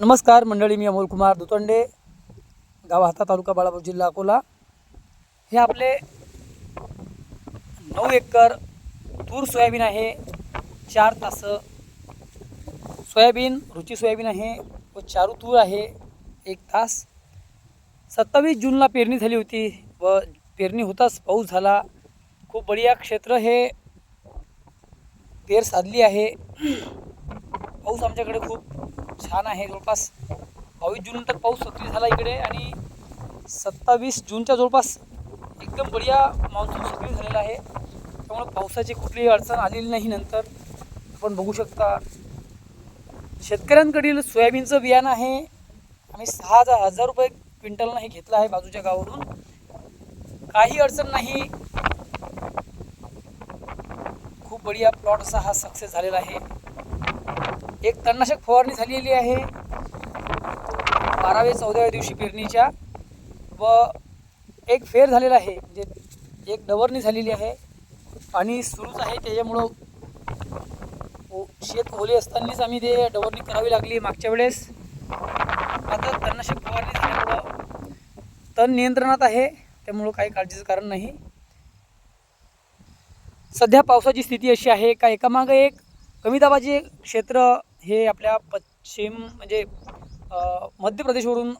नमस्कार मंडळी मी अमोल कुमार दुतंडे गाव हाता तालुका बाळापूर जिल्हा अकोला. हे आपले नऊ एकर तूर सोयाबीन आहे चार तास. सोयाबीन रुची सोयाबीन आहे व चारू तूर आहे एक तास. सत्तावीस जूनला पेरणी झाली होती व पेरणी होताच पाऊस झाला. खूप बढिया क्षेत्र हे. पेर साधली आहे. पाऊस आमच्याकडे खूप छान आहे. जवळपास बावीस जूननंतर पाऊस सक्रिय झाला इकडे आणि सत्तावीस जूनच्या जवळपास एकदम बढिया मान्सून सक्रिय झालेला आहे. त्यामुळे पावसाची कुठलीही अडचण आलेली नाही नंतर. आपण बघू शकता शेतकऱ्यांकडील सोयाबीनचं बियाणं आहे. आम्ही सहा हजार हजार रुपये क्विंटलनं हे घेतलं आहे बाजूच्या गावावरून. काही अडचण नाही. खूप बढिया प्लॉट असा हा सक्सेस झालेला आहे. एक तणनाशक फवारणी झालेली आहे. बाराव्या चौदाव्या दिवशी पेरणीच्या व एक फेर झालेला आहे. म्हणजे एक डवरणी झालेली आहे पाणी सुरूच आहे. त्याच्यामुळं ओ- शेत ओले असतानाच आम्ही ते डवरणी करावी लागली मागच्या वेळेस. आता तणनाशक फवारणी झाल्यामुळं तण नियंत्रणात आहे. त्यामुळं काही काळजीचं कारण नाही. सध्या पावसाची स्थिती अशी आहे. का एकामागं एक कमी दाबाचे क्षेत्र हे आपल्या पश्चिम म्हणजे मध्य प्रदेशवरून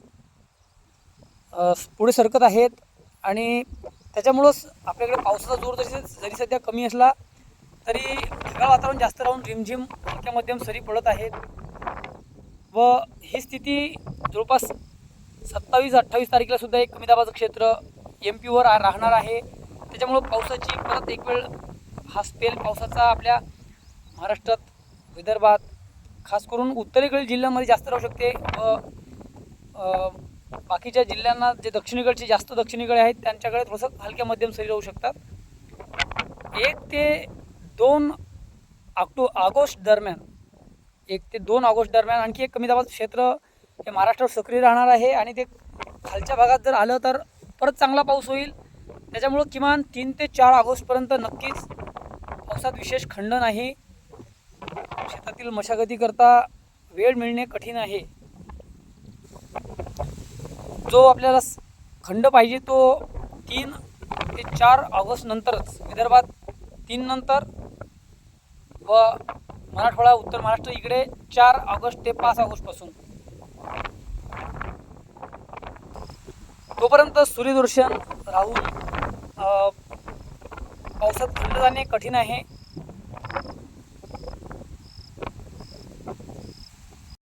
पुढे सरकत आहेत आणि त्याच्यामुळंच आपल्याकडे पावसाचा जोर जरी जरी सध्या कमी असला तरी ढगाळ वातावरण जास्त राहून रिमझिम हलक्या मध्यम सरी पडत आहेत. व ही स्थिती जवळपास सत्तावीस अठ्ठावीस तारखेला सुद्धा एक कमी दाबाचं क्षेत्र एम पीवर राहणार आहे. त्याच्यामुळं पावसाची परत एक वेळ हा स्पेल पावसाचा आपल्या महाराष्ट्रात विदर्भात खास करून उत्तरेकडील जिल्ह्यांमध्ये जास्त राहू शकते. व बाकीच्या जिल्ह्यांना जे दक्षिणेकडचे जास्त दक्षिणेकडे आहेत त्यांच्याकडे थोडंसं हलक्या मध्यम सरी राहू शकतात. एक ते दोन ऑक्टो ऑगस्ट दरम्यान एक ते दोन ऑगस्ट दरम्यान आणखी एक कमी दाबाचं क्षेत्र हे महाराष्ट्रावर सक्रिय राहणार आहे आणि ते खालच्या भागात जर आलं तर परत चांगला पाऊस होईल. त्याच्यामुळं किमान तीन ते चार ऑगस्टपर्यंत नक्कीच पावसात विशेष खंड नाही. शेतातील मशागतीकरता वेळ मिळणे कठीण आहे. जो आपल्याला खंड पाहिजे तो तीन ते चार ऑगस्ट नंतरच विदर्भात तीन नंतर व मराठवाडा उत्तर महाराष्ट्र इकडे चार ऑगस्ट ते पाच ऑगस्टपासून तोपर्यंत सूर्यदर्शन राहून पावसात खंड जाणे कठीण आहे.